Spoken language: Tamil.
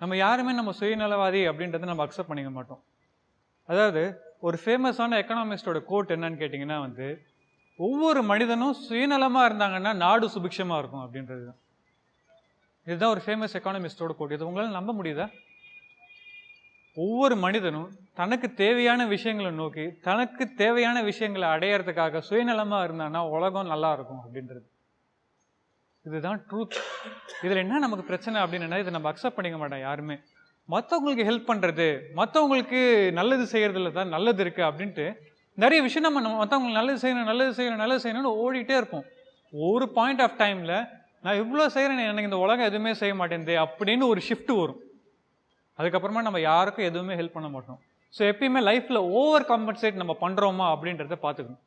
நம்ம யாருமே நம்ம சுயநலவாதி அப்படின்றத நம்ம அக்செப்ட் பண்ணிக்க மாட்டோம். அதாவது ஒரு ஃபேமஸான எக்கனாமிஸ்டோட கோட் என்னன்னு கேட்டிங்கன்னா வந்து ஒவ்வொரு மனிதனும் சுயநலமாக இருந்தாங்கன்னா நாடு சுபிக்ஷமாக இருக்கும் அப்படின்றது தான். இதுதான் ஒரு ஃபேமஸ் எக்கானமிஸ்டோட கோட் இது உங்களால் நம்ப முடியுதா? ஒவ்வொரு மனிதனும் தனக்கு தேவையான விஷயங்களை நோக்கி தனக்கு தேவையான விஷயங்களை அடையறதுக்காக சுயநலமாக இருந்தான்னா உலகம் நல்லா இருக்கும் அப்படின்றது. இதுதான் ட்ரூத் இதில் என்ன நமக்கு பிரச்சனை அப்படின்னா இதை நம்ம அக்செப்ட் பண்ணிக்க மாட்டோம் யாருமே. மற்றவங்களுக்கு ஹெல்ப் பண்ணுறது மற்றவங்களுக்கு நல்லது செய்கிறதுல தான் நல்லது இருக்குது அப்படின்ட்டு நிறைய விஷயம் நம்ம நம்ம மற்றவங்களுக்கு நல்லது செய்யணும் நல்லது செய்யணும் நல்லது செய்யணும்னு ஓடிட்டே இருப்போம். ஒரு பாயிண்ட் ஆஃப் டைமில் நான் இவ்வளோ செய்கிறேன் எனக்கு இந்த உலகம் எதுவுமே செய்ய மாட்டேங்குது அப்படின்னு ஒரு ஷிஃப்ட் வரும். அதுக்கப்புறமா நம்ம யாருக்கும் எதுவுமே ஹெல்ப் பண்ண மாட்டோம். ஸோ எப்பயுமே லைஃப்பில் ஓவர் காம்பன்சேட் நம்ம பண்ணுறோமா அப்படின்றத பார்த்துக்கணும்.